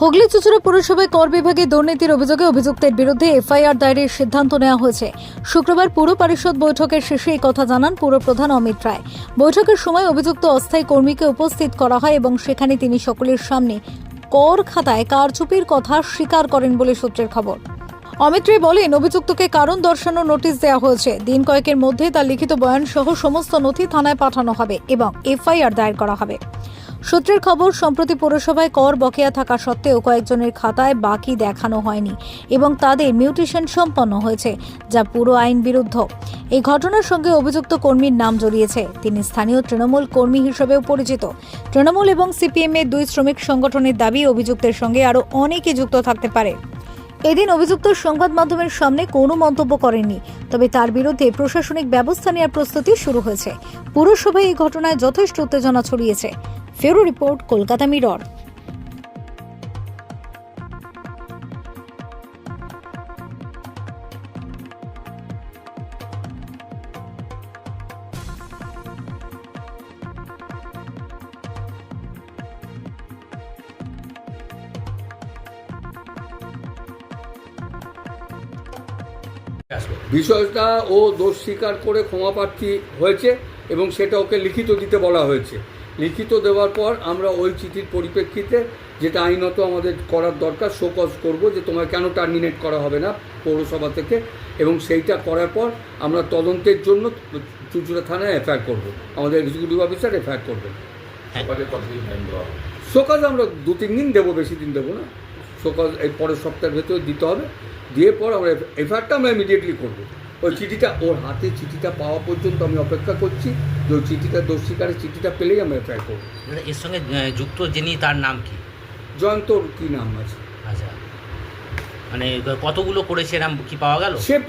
হুগলি চুচুড়া পুরসভায় কর বিভাগে দুর্নীতির অভিযোগে অভিযুক্তের বিরুদ্ধে এফআইআর দায়েরের সিদ্ধান্ত নেওয়া হয়েছে। শুক্রবার পুর পরিষদ বৈঠকের শেষে এই কথা জানান পুরপ্রধান অমিত রায়। বৈঠকের সময় অভিযুক্ত অস্থায়ী কর্মীকে উপস্থিত করা হয় এবং সেখানে তিনি সকলের সামনে কর খাতায় কারচুপির কথা স্বীকার করেন বলে সূত্রের খবর। অমিত রায় বলেন, অভিযুক্তকে কারণ দর্শানোর নোটিশ দেওয়া হয়েছে। দিন কয়েকের মধ্যে তার লিখিত বয়ান সহ সমস্ত নথি থানায় পাঠানো হবে এবং এফআইআর দায়ের করা হবে। সূত্রের খবর, সম্প্রতি পৌরসভায় কর বকেয়া থাকা সত্ত্বেও কয়েকজনের খাতায় বাকি দেখানো হয়নি এবং তাদের মিউটেশন সম্পন্ন হয়েছে, যা পুরো আইন বিরুদ্ধ। এই ঘটনার সঙ্গে অভিযুক্ত কর্মীর নাম জড়িয়েছে। তিনি স্থানীয় তৃণমূল কর্মী হিসেবেও পরিচিত। তৃণমূল এবং সিপিএম এর দুই শ্রমিক সংগঠনের দাবি, অভিযুক্তের সঙ্গে আরও অনেকে যুক্ত থাকতে পারে। এদিন অভিযুক্ত সংবাদ মাধ্যমের সামনে কোনো মন্তব্য করেননি, তবে তার বিরুদ্ধে প্রশাসনিক ব্যবস্থা নেওয়ার প্রস্তুতি শুরু হয়েছে। পুরসভায় এই ঘটনায় যথেষ্ট উত্তেজনা ছড়িয়েছে। ফেরো রিপোর্ট, কলকাতা মিরর। বিষয়টা ও দোষ স্বীকার করে ক্ষমা প্রার্থী হয়েছে এবং সেটা ওকে লিখিত দিতে বলা হয়েছে। লিখিত দেওয়ার পর আমরা ওই চিঠির পরিপ্রেক্ষিতে যেটা আইনত আমাদের করার দরকার শোকজ করব যে তোমার কেন টার্মিনেট করা হবে না পৌরসভা থেকে এবং সেইটা করার পর আমরা তদন্তের জন্য চুচুড়া থানায় এফআইআর করব। আমাদের এক্সিকিউটিভ অফিসার এফআইআর করবেন। শোকাজ আমরা দু তিন দিন দেবো বেশি দিন দেবো না। শোকাজ এই পরের সপ্তাহের ভেতরে দিতে হবে। দিয়ে পর আমরা এফআইআরটা আমরা ইমিডিয়েটলি করব। ওই চিঠিটা ওর হাতে চিঠিটা পাওয়া পর্যন্ত আমি অপেক্ষা করছি। যে ওই চিঠিটা দোষ স্বীকারের চিঠিটা পেলেই আমরা এফআইআর করব। মানে এর সঙ্গে যুক্ত যিনি তার নাম কি? জয়ন্তর কী নাম আছে? আচ্ছা। মানে কতগুলো করেছে এরম কি পাওয়া গেল? সে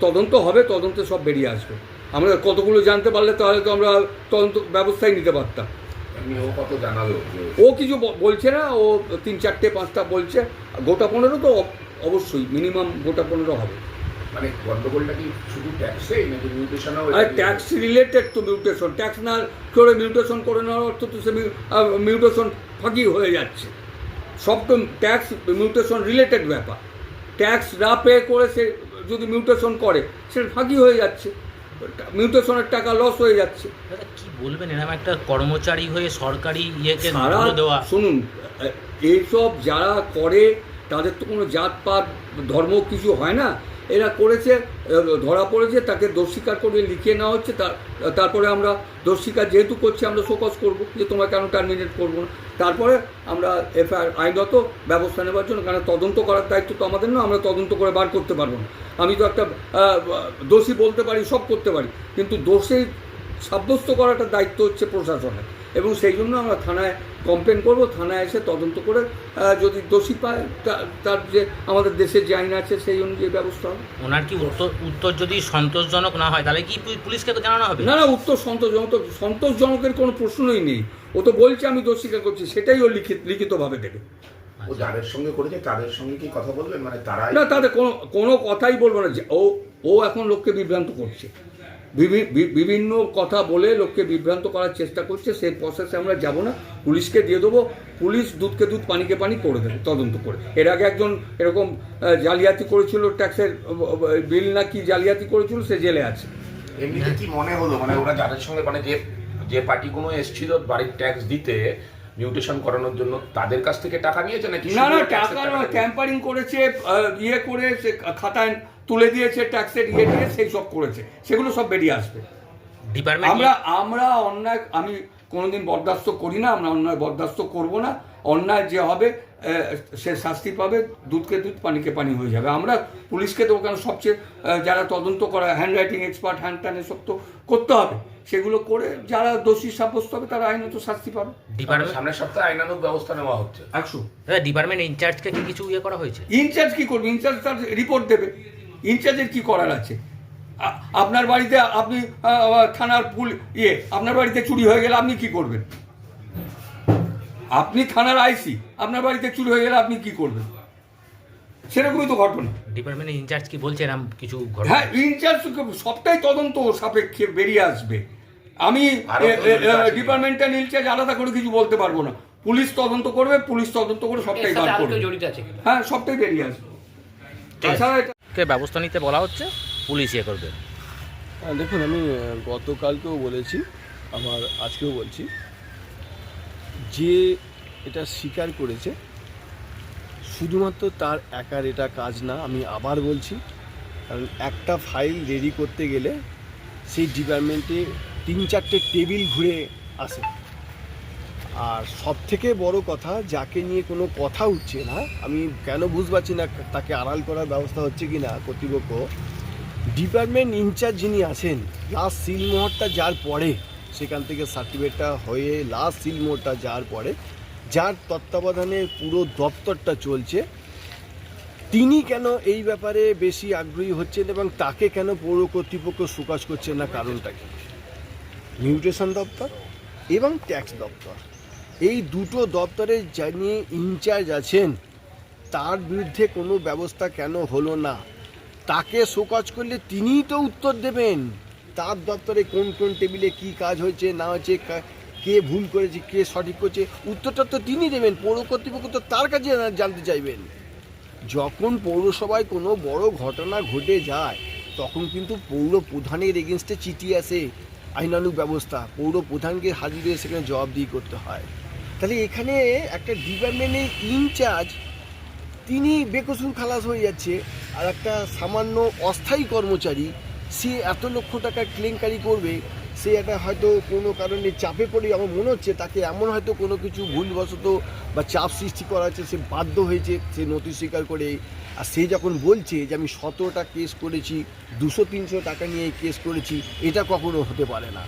তদন্ত হবে তদন্তে সব বেরিয়ে আসবে। আমরা কতগুলো জানতে পারলে তাহলে তো আমরা তদন্ত ব্যবস্থাই নিতে পারতাম। এমনি ও কত জানালো ও কিছু ব- বলছে না ও তিন চারটে পাঁচটা বলছে। গোটা পনেরো তো অব- অবশ্যই মিনিমাম গোটা পনেরো হবে। মানে গন্ডগোলটা কি শুধু ট্যাক্সে নাকি মিউটেশনও আর ট্যাক্স রিলেটেড তো মিউটেশন ট্যাক্স না করে মিউটেশন করে নেওয়ার অর্থ তো সে মিউটেশন ফাঁকি হয়ে যাচ্ছে। সব তো ট্যাক্স মিউটেশন রিলেটেড ব্যাপার। ট্যাক্স না পে করে সে যদি মিউটেশন করে সে ফাঁকি হয়ে যাচ্ছে। মিউটেশনের টাকা লস হয়ে যাচ্ছে। কি বলবেন? এরকম একটা কর্মচারী হয়ে সরকারি ইয়েকে সারা দেওয়া। শুনুন এইসব যারা করে তাদের তো কোনো জাতপাত ধর্ম কিছু হয় না। এরা করেছে ধরা পড়েছে, তাকে দোষ স্বীকার করে লিখিয়ে নেওয়া হচ্ছে, তার, তারপরে আমরা দোষ স্বীকার যেহেতু করছি, আমরা শোকজ করব যে তোমরা কেন টার্মিনেট করব না। তারপরে আমরা এফআইআর আইনগত ব্যবস্থা নেওয়ার জন্য কারণ তদন্ত করার দায়িত্ব তো আমাদের না আমরা তদন্ত করে বার করতে পারব না। আমি তো একটা দোষী বলতে পারি, সব করতে পারি, কিন্তু দোষী সাব্যস্ত করাটা দায়িত্ব হচ্ছে প্রশাসনের। এবং সেই জন্য আমরা থানায় কমপ্লেন করব থানায় এসে তদন্ত করে যদি দোষী পায় তার যে আমাদের দেশের যে আইন আছে সেই অনুযায়ী ব্যবস্থা হবে। ওনার কি উত্তর উত্তর যদি সন্তোষজনক না হয় তাহলে কি পুলিশকে তো জানানো হবে? না না উত্তর সন্তোষজনক তো সন্তোষজনকের কোনো প্রশ্নই নেই। ও তো বলছে আমি দোষ স্বীকার করছি সেটাই ও লিখিত লিখিতভাবে দেবে। ও যাদের সঙ্গে করেছে তাদের সঙ্গে কি কথা বলবেন? মানে তারাই না তাদের কোনো কোনো কথাই বলব না যে ও ও এখন লোককে বিভ্রান্ত করছে। বিভিন্ন কথা বলে লোককে বিভ্রান্ত করার চেষ্টা করছে, সেই প্রসেসে আমরা যাব না। পুলিশকে দিয়ে দেবো, পুলিশ দুধকে দুধ, পানিকে পানি করে দেবে, তদন্ত করে। এর আগে একজন এরকম জালিয়াতি করেছিল ট্যাক্সের বিল না কি জালিয়াতি করেছিল, সে জেলে আছে। এমনিতে কি মনে হলো? মানে ওরা যাদের সঙ্গে মানে যে যে পার্টিগুলো এসেছিল বাড়ির ট্যাক্স দিতে মিউটেশন করানোর জন্য তাদের কাছ থেকে টাকা নিয়েছে নাকি? না না টাকা ক্যাম্পারিং করেছে ইয়ে করে সে খাতায় তুলে দিয়েছে ট্যাক্সের ইয়ে দিয়ে সেই সব করেছে। সেগুলো সব বেরিয়ে আসবে। ডিপার্টমেন্ট আমরা আমরা অন্যায় আমি কোনোদিন বরদাস্ত করি না আমরা অন্যায় বরদাস্ত করব না। অন্যায় যে হবে সে শাস্তি পাবে দুধকে দুধ পানিকে পানি হয়ে যাবে। আমরা পুলিশকে তো ওখানে সবচেয়ে যারা তদন্ত করা হ্যান্ড রাইটিং এক্সপার্ট হ্যান্ড ট্যান এসব তো করতে হবে। সেগুলো করে যারা দোষী সাব্যস্ত হবে তারা আইনত শাস্তি পাবে। ডিপার্টমেন্ট সামনের সপ্তাহে আইনানুগ ব্যবস্থা নেওয়া হচ্ছে। একশো। ডিপার্টমেন্ট ইনচার্জকে কি কিছু ইয়ে করা হয়েছে? ইনচার্জ কি করবে? ইনচার্জ তার রিপোর্ট দেবে। ইনচার্জের কি করার আছে? আপনার বাড়িতে আপনি থানার পুল ইয়ে আপনার বাড়িতে চুরি হয়ে গেলে আপনি কি করবেন? আপনি থানার আইসি আপনার বাড়িতে চুরি হয়ে গেলে আপনি কি করবেন? সেরকমই তো ঘটনা। ডিপার্টমেন্টের ইনচার্জ কি বলছে এরকম কিছু হ্যাঁ ইনচার্জ সবটাই তদন্ত সাপেক্ষে বেরিয়ে আসবে। আমি। ডিপার্টমেন্টাল ইনচার্জ আলাদা করে কিছু বলতে পারব না। পুলিশ তদন্ত করবে পুলিশ তদন্ত করে সবটাই বার করবে। হ্যাঁ সবটাই বেরিয়ে আসবে। তাছাড়া কে ব্যবস্থা নিতে বলা হচ্ছে? পুলিশ ইয়ে করবে। হ্যাঁ, দেখুন আমি গতকালকেও বলেছি আমার আজকেও বলছি যে এটা স্বীকার করেছে, শুধুমাত্র তার একার এটা কাজ না, আমি আবার বলছি, কারণ একটা ফাইল রেডি করতে গেলে সেই ডিপার্টমেন্টে তিন চারটে টেবিল ঘুরে আসে। আর সব থেকে বড় কথা, যাকে নিয়ে কোনো কথা উঠছে না, আমি কেন বুঝতে না তাকে আড়াল করার ব্যবস্থা হচ্ছে কি না, কর্তৃপক্ষ। ডিপার্টমেন্ট ইনচার্জ যিনি আছেন লাস্ট সিলমোহরটা যার পরে সেখান থেকে সার্টিফিকেটটা হয়ে লাস্ট সিলমোহরটা যাওয়ার পরে যার তত্ত্বাবধানে পুরো দপ্তরটা চলছে, তিনি কেন এই ব্যাপারে বেশি আগ্রহী হচ্ছেন এবং তাকে কেন পৌর কর্তৃপক্ষ সুকাজ করছেন না কারণটা কি? মিউটেশন দপ্তর এবং ট্যাক্স দপ্তর। এই দুটো দপ্তরের যিনি ইনচার্জ আছেন, তার বিরুদ্ধে কোনো ব্যবস্থা কেন হলো না? তাকে শোকজ করলে তিনিই তো উত্তর দেবেন। তার দপ্তরে কোন কোন টেবিলে কি কাজ হয়েছে, না হয়েছে, কে ভুল করেছে, কে সঠিক করছে, উত্তরটা তো তিনি দেবেন, পৌর কর্তৃপক্ষ তো তার কাছে জানা- জানতে চাইবেন। যখন পৌরসভায় কোনো বড় ঘটনা ঘটে যায়, তখন কিন্তু পৌর প্রধানের এগেনস্টে চিঠি আসে, আইনানুগ ব্যবস্থা, পৌর প্রধানকে হাজির হয়ে সেখানে জবাবদিহি করতে হয়। তাহলে এখানে একটা ডিপার্টমেন্টের ইনচার্জ, তিনি বেকসুর খালাস হয়ে যাচ্ছে, আর একটা সামান্য অস্থায়ী কর্মচারী সে এত লক্ষ টাকার ক্লেঙ্কারি করবে, সে একটা হয়তো কোনো কারণে চাপে পড়ে, আমার মনে হচ্ছে তাকে এমন হয়তো কোনো কিছু ভুলবশত বা চাপ সৃষ্টি করা হচ্ছে, সে বাধ্য হয়েছে, সে নথি স্বীকার করে। আর সে যখন বলছে যে আমি সতেরোটা কেস করেছি, দুশো তিনশো টাকা নিয়ে কেস করেছি, এটা কখনো হতে পারে না।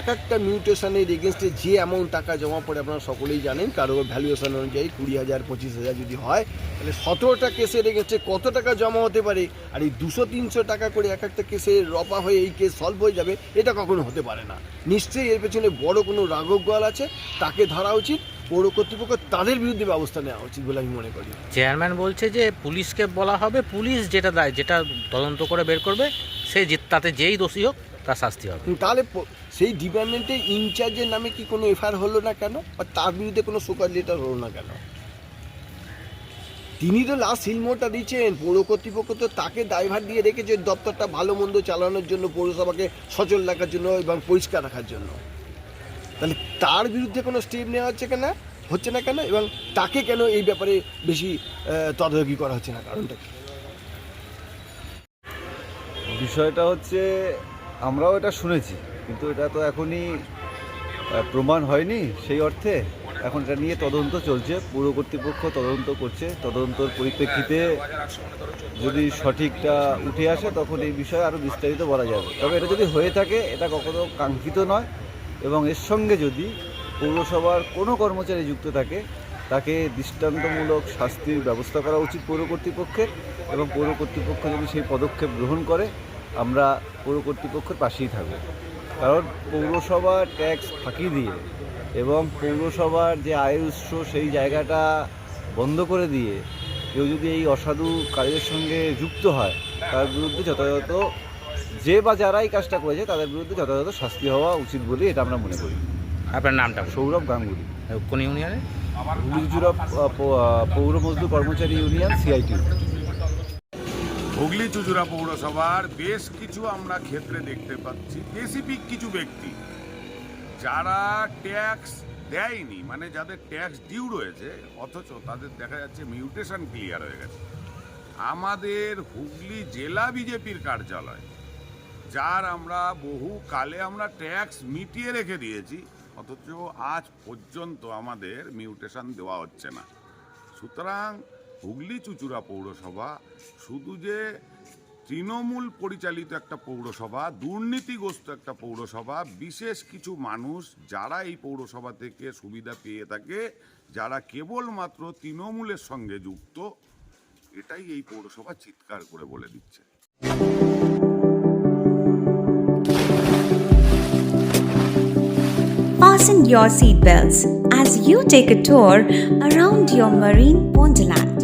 এক একটা মিউটেশনের এগেনস্টে যে অ্যামাউন্ট টাকা জমা পড়ে আপনারা সকলেই জানেন, কারও ভ্যালুয়েশন অনুযায়ী কুড়ি হাজার, পঁচিশ হাজার যদি হয়, তাহলে সতেরোটা কেসের এগেনস্টে কত টাকা জমা হতে পারে? আর এই দুশো, তিনশো টাকা করে এক একটা কেসে রপা হয়ে এই কেস সলভ হয়ে যাবে, এটা কখনো হতে পারে না। নিশ্চয়ই এর পেছনে বড় কোনো রাঘব আছে, তাকে ধরা উচিত, পৌর কর্তৃপক্ষ তাদের বিরুদ্ধে ব্যবস্থা নেওয়া উচিত বলে আমি মনে করি। চেয়ারম্যান বলছে যে, পুলিশকে বলা হবে, পুলিশ যেটা দেয়, যেটা তদন্ত করে বের করবে, সে তাতে যেই দোষী হোক তার শাস্তি হবে। তাহলে সেই ডিপার্টমেন্টে ইনচার্জের নামে কি কোনো এফআইআর হলো না কেন? বা তার বিরুদ্ধে কোনো সুপার লেটার হলো না কেন? তিনি তো লাস্ট সিলমোটা দিচ্ছেন পৌর কর্তৃপক্ষ তো তাকে দায়ভার দিয়ে রেখেছে দপ্তরটা ভালো মন্দ চালানোর জন্য পৌরসভাকে সচল রাখার জন্য এবং পরিষ্কার রাখার জন্য। তাহলে তার বিরুদ্ধে কোনো স্টেপ নেওয়া হচ্ছে কেন? হচ্ছে না কেন? এবং তাকে কেন এই ব্যাপারে বেশি তদারকি করা হচ্ছে না? কারণটা বিষয়টা হচ্ছে আমরাও এটা শুনেছি, কিন্তু এটা তো এখনই প্রমাণ হয়নি সেই অর্থে। এখন এটা নিয়ে তদন্ত চলছে, পৌর কর্তৃপক্ষ তদন্ত করছে। তদন্তর পরিপ্রেক্ষিতে যদি সঠিকটা উঠে আসে, তখন এই বিষয়ে আরও বিস্তারিত বলা যাবে। তবে এটা যদি হয়ে থাকে, এটা কখনো কাঙ্ক্ষিত নয়। এবং এর সঙ্গে যদি পৌরসভার কোনো কর্মচারী যুক্ত থাকে, তাকে দৃষ্টান্তমূলক শাস্তির ব্যবস্থা করা উচিত পৌর কর্তৃপক্ষের। এবং পৌর কর্তৃপক্ষ যদি সেই পদক্ষেপ গ্রহণ করে আমরা পৌর কর্তৃপক্ষের পাশেই থাকব। কারণ পৌরসভা ট্যাক্স ফাঁকি দিয়ে এবং পৌরসভার যে আয়ের উৎস সেই জায়গাটা বন্ধ করে দিয়ে কেউ যদি এই অসাধু কাজের সঙ্গে যুক্ত হয় তার বিরুদ্ধে যথাযথ যে বা যারা এই কাজটা করেছে তাদের বিরুদ্ধে যথাযথ শাস্তি হওয়া উচিত বলে এটা আমরা মনে করি। আপনার নামটা সৌরভ গাঙ্গুলি। কোন ইউনিয়নে? পৌর মজদুর কর্মচারী ইউনিয়ন সিআইটি হুগলি চুচুড়া পৌরসভার বেশ কিছু আমরা ক্ষেত্রে দেখতে পাচ্ছি। স্পেসিফিক কিছু ব্যক্তি যারা ট্যাক্স দেয়নি মানে যাদের ট্যাক্স ডিউ রয়েছে, অথচ তাদের দেখা যাচ্ছে মিউটেশন ক্লিয়ার হয়ে গেছে। আমাদের হুগলি জেলা বিজেপির কার্যালয়, যার আমরা বহু কালে আমরা ট্যাক্স মিটিয়ে রেখে দিয়েছি, অথচ আজ পর্যন্ত আমাদের মিউটেশন দেওয়া হচ্ছে না। সুতরাং হুগলি চুচুড়া পৌরসভা, শুধু যে তৃণমূল পরিচালিত একটা পৌরসভা, দুর্নীতিগ্রস্ত একটা পৌরসভা, বিশেষ কিছু মানুষ যারা এই পৌরসভা থেকে সুবিধা পেয়ে থাকে, যারা কেবলমাত্র তৃণমূলের সঙ্গে যুক্ত, এটাই এই পৌরসভা চিৎকার করে বলে দিচ্ছে fasten your seatbelts as you take a tour around your marine wonderland.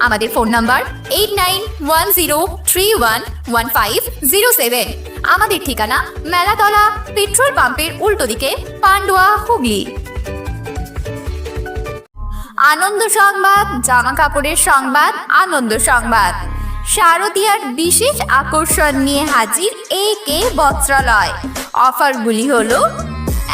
আমাদের phone number eight nine one zero three one one five zero seven আমাদের ঠিকানা মেলাতলা পেট্রোল পাম্পের উল্টো দিকে পান্ডুয়া হুগলি। আনন্দ সংবাদ, জামা কাপড়ের সংবাদ, আনন্দ সংবাদ। শারদীয়ার বিশেষ আকর্ষণ নিয়ে হাজির এ কে বস্ত্রালয়। অফারগুলি হলো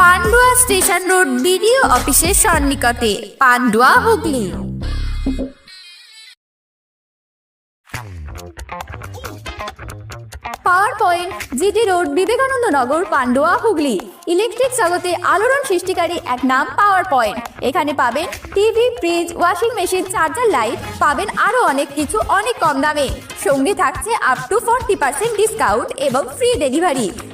পান্ডুয়া স্টেশন রোড বিডিও অফিসের সন্নিকটে Pandua Hooghly. Power point GT road Vivekananda Nagar Pandua Hooghly electric জগতে আলোড়ন সৃষ্টিকারী এক নাম পাওয়ার পয়েন্ট এখানে পাবেন TV fridge washing machine charger light পাবেন আরও অনেক কিছু অনেক কম দামে। সঙ্গে থাকছে up to forty percent discount এবং ফ্রি ডেলিভারি